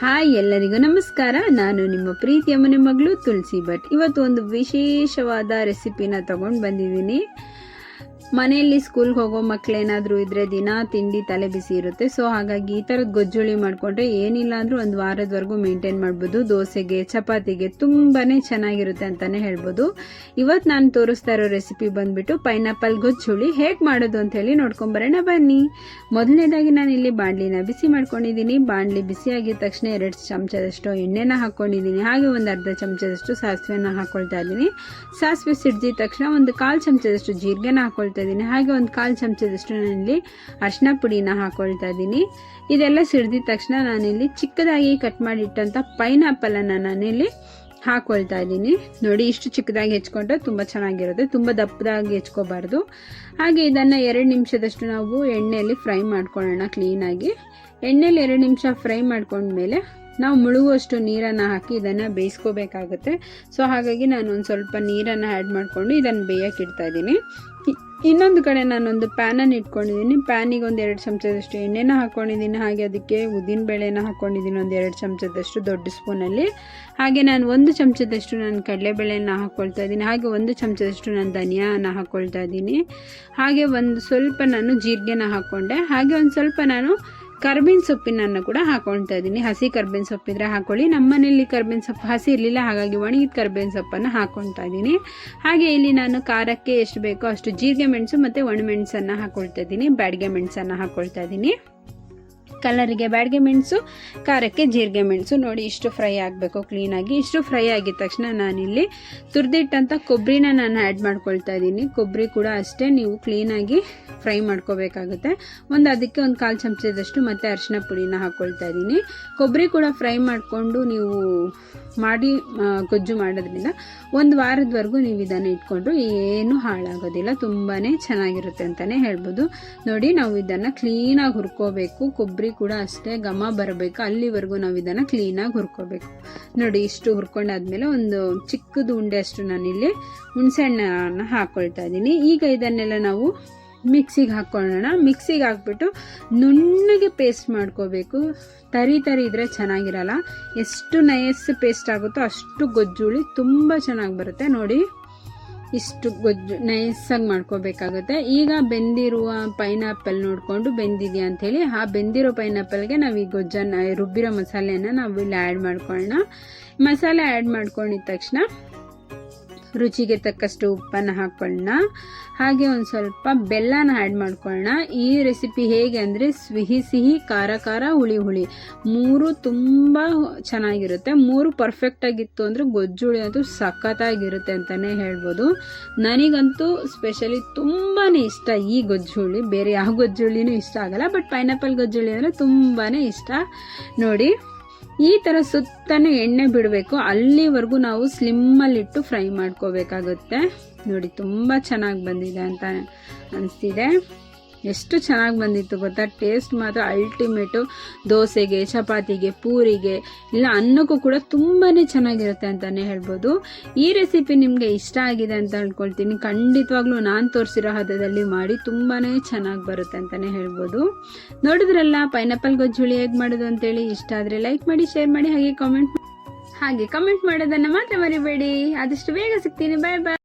Hi ಎಲ್ಲರಿಗೂ ನಮಸ್ಕಾರ. ನಾನು ನಿಮ್ಮ ಪ್ರೀತಿಯ ಮನೆ ಮಗಳು ತುಳಸಿ ಭಟ್. ಇವತ್ತು ಒಂದು ವಿಶೇಷವಾದ ರೆಸಿಪಿನ ತಗೊಂಡು ಬಂದಿದ್ದೀನಿ. ಮನೆಯಲ್ಲಿ ಸ್ಕೂಲ್ಗೆ ಹೋಗೋ ಮಕ್ಕಳೇನಾದರೂ ಇದ್ರೆ ದಿನ ತಿಂಡಿ ತಲೆ ಬಿಸಿ ಇರುತ್ತೆ. ಸೊ ಹಾಗಾಗಿ ಈ ಥರದ ಗೊಜ್ಜುಳಿ ಮಾಡಿಕೊಂಡ್ರೆ ಏನಿಲ್ಲ ಅಂದರೂ ಒಂದು ವಾರದವರೆಗೂ ಮೇಂಟೈನ್ ಮಾಡ್ಬೋದು. ದೋಸೆಗೆ, ಚಪಾತಿಗೆ ತುಂಬಾ ಚೆನ್ನಾಗಿರುತ್ತೆ ಅಂತಲೇ ಹೇಳ್ಬೋದು. ಇವತ್ತು ನಾನು ತೋರಿಸ್ತಾ ಇರೋ ರೆಸಿಪಿ ಬಂದುಬಿಟ್ಟು ಪೈನಾಪಲ್ ಗೊಜ್ಜುಳಿ. ಹೇಗೆ ಮಾಡೋದು ಅಂತ ಹೇಳಿ ನೋಡ್ಕೊಂಬರೋಣ ಬನ್ನಿ. ಮೊದಲನೇದಾಗಿ ನಾನು ಇಲ್ಲಿ ಬಾಣಲಿನ ಬಿಸಿ ಮಾಡ್ಕೊಂಡಿದ್ದೀನಿ. ಬಾಣಲಿ ಬಿಸಿ ಆಗಿದ ತಕ್ಷಣ ಎರಡು ಚಮಚದಷ್ಟು ಎಣ್ಣೆನ ಹಾಕ್ಕೊಂಡಿದ್ದೀನಿ ಹಾಗೆ ಒಂದು ಅರ್ಧ ಚಮಚದಷ್ಟು ಸಾಸಿವೆನ ಹಾಕ್ಕೊಳ್ತಾ ಇದ್ದೀನಿ. ಸಾಸಿವೆ ಸಿಡ್ದಿದ ತಕ್ಷಣ ಒಂದು ಕಾಲು ಚಮಚದಷ್ಟು ಜೀರಿಗೆನ ಹಾಕ್ಕೊಳ್ತಾ ಇದ್ದೀನಿ. ಹಾಗೆ ಒಂದು ಕಾಲು ಚಮಚದಷ್ಟು ನಾನಿಲ್ಲಿ ಅರಿಶಿನ ಪುಡಿನ ಹಾಕೊಳ್ತಾ ಇದ್ದೀನಿ. ಇದೆಲ್ಲ ಸಿಡ್ದಿದ ತಕ್ಷಣ ನಾನಿಲ್ಲಿ ಚಿಕ್ಕದಾಗಿ ಕಟ್ ಮಾಡಿಟ್ಟಂಥ ಪೈನಾಪಲನ್ನು ನಾನಿಲ್ಲಿ ಹಾಕೊಳ್ತಾ ಇದ್ದೀನಿ. ನೋಡಿ, ಇಷ್ಟು ಚಿಕ್ಕದಾಗಿ ಹೆಚ್ಕೊಂಡ್ರೆ ತುಂಬ ಚೆನ್ನಾಗಿರುತ್ತೆ. ತುಂಬ ದಪ್ಪದಾಗಿ ಹೆಚ್ಕೋಬಾರ್ದು. ಹಾಗೆ ಇದನ್ನು ಎರಡು ನಿಮಿಷದಷ್ಟು ನಾವು ಎಣ್ಣೆಯಲ್ಲಿ ಫ್ರೈ ಮಾಡ್ಕೊಳ್ಳೋಣ ಕ್ಲೀನಾಗಿ ಎಣ್ಣೆಯಲ್ಲಿ ಎರಡು ನಿಮಿಷ ಫ್ರೈ ಮಾಡ್ಕೊಂಡ್ಮೇಲೆ ನಾವು ಮುಳುಗುವಷ್ಟು ನೀರನ್ನು ಹಾಕಿ ಇದನ್ನು ಬೇಯಿಸ್ಕೋಬೇಕಾಗುತ್ತೆ. ಸೊ ಹಾಗಾಗಿ ನಾನು ಒಂದು ಸ್ವಲ್ಪ ನೀರನ್ನು ಆ್ಯಡ್ ಮಾಡಿಕೊಂಡು ಇದನ್ನು ಬೇಯಕ್ಕೆ ಇಡ್ತಾ ಇದ್ದೀನಿ ಇನ್ನೊಂದು ಕಡೆ ನಾನೊಂದು ಪ್ಯಾನನ್ನು ಇಟ್ಕೊಂಡಿದ್ದೀನಿ. ಪ್ಯಾನಿಗೆ ಒಂದು ಎರಡು ಚಮಚದಷ್ಟು ಎಣ್ಣೆನ ಹಾಕ್ಕೊಂಡಿದ್ದೀನಿ ಹಾಗೆ ಅದಕ್ಕೆ ಉದ್ದಿನ ಬೇಳೆನ ಹಾಕ್ಕೊಂಡಿದ್ದೀನಿ ಒಂದು ಎರಡು ಚಮಚದಷ್ಟು ದೊಡ್ಡ ಸ್ಪೂನಲ್ಲಿ ಹಾಗೆ ನಾನು ಒಂದು ಚಮಚದಷ್ಟು ನಾನು ಕಡಲೆಬೇಳೆನ ಹಾಕ್ಕೊಳ್ತಾ ಇದ್ದೀನಿ. ಹಾಗೆ ಒಂದು ಚಮಚದಷ್ಟು ನಾನು ಧನಿಯಾನ ಹಾಕ್ಕೊಳ್ತಾ ಇದ್ದೀನಿ. ಹಾಗೆ ಒಂದು ಸ್ವಲ್ಪ ನಾನು ಜೀರಿಗೆನ ಹಾಕ್ಕೊಂಡೆ ಹಾಗೆ ಒಂದು ಸ್ವಲ್ಪ ನಾನು ಕರ್ಬೇವಿನ ಸೊಪ್ಪಿನನ್ನು ಕೂಡ ಹಾಕೊಳ್ತಾ ಇದ್ದೀನಿ. ಹಸಿ ಕರ್ಬೇವಿನ ಸೊಪ್ಪಿದ್ರೆ ಹಾಕೊಳ್ಳಿ. ನಮ್ಮ ಮನೆಯಲ್ಲಿ ಕರ್ಬೇವಿನ ಸೊಪ್ಪು ಹಸಿ ಇರಲಿಲ್ಲ, ಹಾಗಾಗಿ ಒಣಗಿದ ಕರ್ಬೇವಿನ ಸೊಪ್ಪನ್ನು ಹಾಕೊಳ್ತಾ ಇದ್ದೀನಿ. ಹಾಗೆ ಇಲ್ಲಿ ನಾನು ಖಾರಕ್ಕೆ ಎಷ್ಟು ಬೇಕೋ ಅಷ್ಟು ಜೀರಿಗೆ ಮೆಣಸು ಮತ್ತು ಒಣಮೆಣಸನ್ನು ಹಾಕೊಳ್ತಾ ಇದ್ದೀನಿ. ಬ್ಯಾಡಿಗೆ ಮೆಣಸನ್ನು ಹಾಕೊಳ್ತಾ ಇದ್ದೀನಿ. ಕಲರಿಗೆ ಬ್ಯಾಡ್ಗೆ ಮೆಣಸು, ಖಾರಕ್ಕೆ ಜೀರಿಗೆ ಮೆಣಸು. ನೋಡಿ, ಇಷ್ಟು ಫ್ರೈ ಆಗಬೇಕು ಕ್ಲೀನಾಗಿ ಇಷ್ಟು ಫ್ರೈ ಆಗಿದ ತಕ್ಷಣ ನಾನಿಲ್ಲಿ ತುರಿದಿಟ್ಟಂಥ ಕೊಬ್ಬರಿನ ನಾನು ಆ್ಯಡ್ ಮಾಡ್ಕೊಳ್ತಾ ಇದ್ದೀನಿ. ಕೊಬ್ಬರಿ ಕೂಡ ಅಷ್ಟೇ ನೀವು ಕ್ಲೀನಾಗಿ ಫ್ರೈ ಮಾಡ್ಕೋಬೇಕಾಗುತ್ತೆ. ಒಂದು ಅದಕ್ಕೆ ಒಂದು ಕಾಲು ಚಮಚದಷ್ಟು ಮತ್ತು ಅರಿಶಿನ ಪುಡಿನ ಹಾಕ್ಕೊಳ್ತಾ ಇದ್ದೀನಿ. ಕೊಬ್ಬರಿ ಕೂಡ ಫ್ರೈ ಮಾಡಿಕೊಂಡು ನೀವು ಮಾಡಿ ಗೊಜ್ಜು ಮಾಡೋದ್ರಿಂದ ಒಂದು ವಾರದವರೆಗೂ ನೀವು ಇದನ್ನು ಇಟ್ಕೊಂಡ್ರು ಏನು ಹಾಳಾಗೋದಿಲ್ಲ ತುಂಬಾ ಚೆನ್ನಾಗಿರುತ್ತೆ ಅಂತಲೇ ಹೇಳ್ಬೋದು. ನೋಡಿ, ನಾವು ಇದನ್ನು ಕ್ಲೀನಾಗಿ ಹುರ್ಕೋಬೇಕು. ಕೊಬ್ಬರಿ ಕೂಡ ಅಷ್ಟೇ ಘಮ ಬರಬೇಕು. ಅಲ್ಲಿವರೆಗೂ ನಾವು ಇದನ್ನು ಕ್ಲೀನಾಗಿ ಹುರ್ಕೋಬೇಕು. ನೋಡಿ, ಇಷ್ಟು ಹುರ್ಕೊಂಡಾದ್ಮೇಲೆ ಒಂದು ಚಿಕ್ಕದು ಉಂಡೆ ಅಷ್ಟು ನಾನಿಲ್ಲಿ ಹುಣಸೆಹಣ್ಣನ್ನು ಹಾಕ್ಕೊಳ್ತಾ ಇದ್ದೀನಿ. ಈಗ ಇದನ್ನೆಲ್ಲ ನಾವು ಮಿಕ್ಸಿಗೆ ಹಾಕ್ಕೊಳ್ಳೋಣ. ಮಿಕ್ಸಿಗೆ ಹಾಕ್ಬಿಟ್ಟು ನುಣ್ಣಗೆ ಪೇಸ್ಟ್ ಮಾಡ್ಕೋಬೇಕು. ತರಿ ತರಿ ಇದ್ರೆ ಚೆನ್ನಾಗಿರಲ್ಲ. ಎಷ್ಟು ನಯಸ್ ಪೇಸ್ಟ್ ಆಗುತ್ತೋ ಅಷ್ಟು ಗೊಜ್ಜುಳಿ ತುಂಬ ಚೆನ್ನಾಗಿ ಬರುತ್ತೆ. ನೋಡಿ, ಇಷ್ಟು ಗೊಜ್ಜು ನೈಸಾಗಿ ಮಾಡ್ಕೋಬೇಕಾಗುತ್ತೆ. ಈಗ ಬೆಂದಿರುವ ಪೈನಾಪಲ್ ನೋಡಿಕೊಂಡು ಬೆಂದಿದೆಯಾ ಅಂಥೇಳಿ, ಆ ಬೆಂದಿರೋ ಪೈನಾಪಲ್ಗೆ ನಾವು ಈ ಗೊಜ್ಜನ್ನು, ರುಬ್ಬಿರೋ ಮಸಾಲೆಯನ್ನು ನಾವು ಇಲ್ಲಿ ಆ್ಯಡ್ ಮಾಡ್ಕೊಳ್ಳೋಣ. ಮಸಾಲೆ ಆ್ಯಡ್ ಮಾಡ್ಕೊಂಡಿದ ತಕ್ಷಣ ರುಚಿಗೆ ತಕ್ಕಷ್ಟು ಉಪ್ಪನ್ನು ಹಾಕ್ಕೊಳ್ಳೋಣ ಹಾಗೆ ಒಂದು ಸ್ವಲ್ಪ ಬೆಲ್ಲನ ಆ್ಯಡ್ ಮಾಡ್ಕೊಳ್ಳೋಣ. ಈ ರೆಸಿಪಿ ಹೇಗೆ ಅಂದರೆ ಸಿಹಿ ಸಿಹಿ, ಖಾರ ಖಾರ, ಹುಳಿ ಹುಳಿ. ಮೂರು ತುಂಬ ಚೆನ್ನಾಗಿರುತ್ತೆ. ಮೂರು ಪರ್ಫೆಕ್ಟಾಗಿತ್ತು ಅಂದರೆ ಗೊಜ್ಜುಳಿ ಅಂತೂ ಸಖತ್ತಾಗಿರುತ್ತೆ ಅಂತಲೇ ಹೇಳ್ಬೋದು. ನನಗಂತೂ ಸ್ಪೆಷಲಿ ತುಂಬಾ ಇಷ್ಟ ಈ ಗೊಜ್ಜುಳಿ. ಬೇರೆ ಯಾವ ಗೊಜ್ಜುಳಿನೂ ಇಷ್ಟ ಆಗಲ್ಲ ಬಟ್ ಪೈನಾಪಲ್ ಗೊಜ್ಜುಳಿ ಅಂದರೆ ತುಂಬಾ ಇಷ್ಟ. ನೋಡಿ. ಈ ಥರ ಸುತ್ತಾನೆ ಎಣ್ಣೆ ಬಿಡಬೇಕು. ಅಲ್ಲಿವರೆಗೂ ನಾವು ಸ್ಲಿಮ್ಮಲ್ಲಿಟ್ಟು ಫ್ರೈ ಮಾಡ್ಕೋಬೇಕಾಗುತ್ತೆ. ನೋಡಿ, ತುಂಬ ಚೆನ್ನಾಗಿ ಬಂದಿದೆ ಅಂತ ಅನಿಸ್ತಿದೆ. ಎಷ್ಟು ಚೆನ್ನಾಗಿ ಬಂದಿತ್ತು ಗೊತ್ತಾ? ಟೇಸ್ಟ್ ಮಾತ್ರ ಅಲ್ಟಿಮೇಟು ದೋಸೆಗೆ, ಚಪಾತಿಗೆ, ಪೂರಿಗೆ, ಇಲ್ಲ ಅನ್ನಕ್ಕೂ ಕೂಡ ತುಂಬಾ ಚೆನ್ನಾಗಿರುತ್ತೆ ಅಂತಲೇ ಹೇಳ್ಬೋದು. ಈ ರೆಸಿಪಿ ನಿಮಗೆ ಇಷ್ಟ ಆಗಿದೆ ಅಂತ ಅಂದ್ಕೊಳ್ತೀನಿ ಖಂಡಿತವಾಗ್ಲೂ ನಾನು ತೋರಿಸಿರೋ ಹದದಲ್ಲಿ ಮಾಡಿ ತುಂಬಾ ಚೆನ್ನಾಗಿ ಬರುತ್ತೆ ಅಂತಲೇ ಹೇಳ್ಬೋದು. ನೋಡಿದ್ರಲ್ಲ ಪೈನಾಪಲ್ ಗೊಜ್ಜುಳಿ ಹೇಗೆ ಮಾಡೋದು ಅಂತೇಳಿ. ಇಷ್ಟ ಆದರೆ ಲೈಕ್ ಮಾಡಿ ಶೇರ್ ಮಾಡಿ, ಹಾಗೆ ಕಾಮೆಂಟ್ ಹಾಗೆ ಕಮೆಂಟ್ ಮಾಡೋದನ್ನು ಮಾತ್ರ ಮರಿಬೇಡಿ. ಆದಷ್ಟು ಬೇಗ ಸಿಗ್ತೀನಿ. ಬಾಯ್ ಬಾಯ್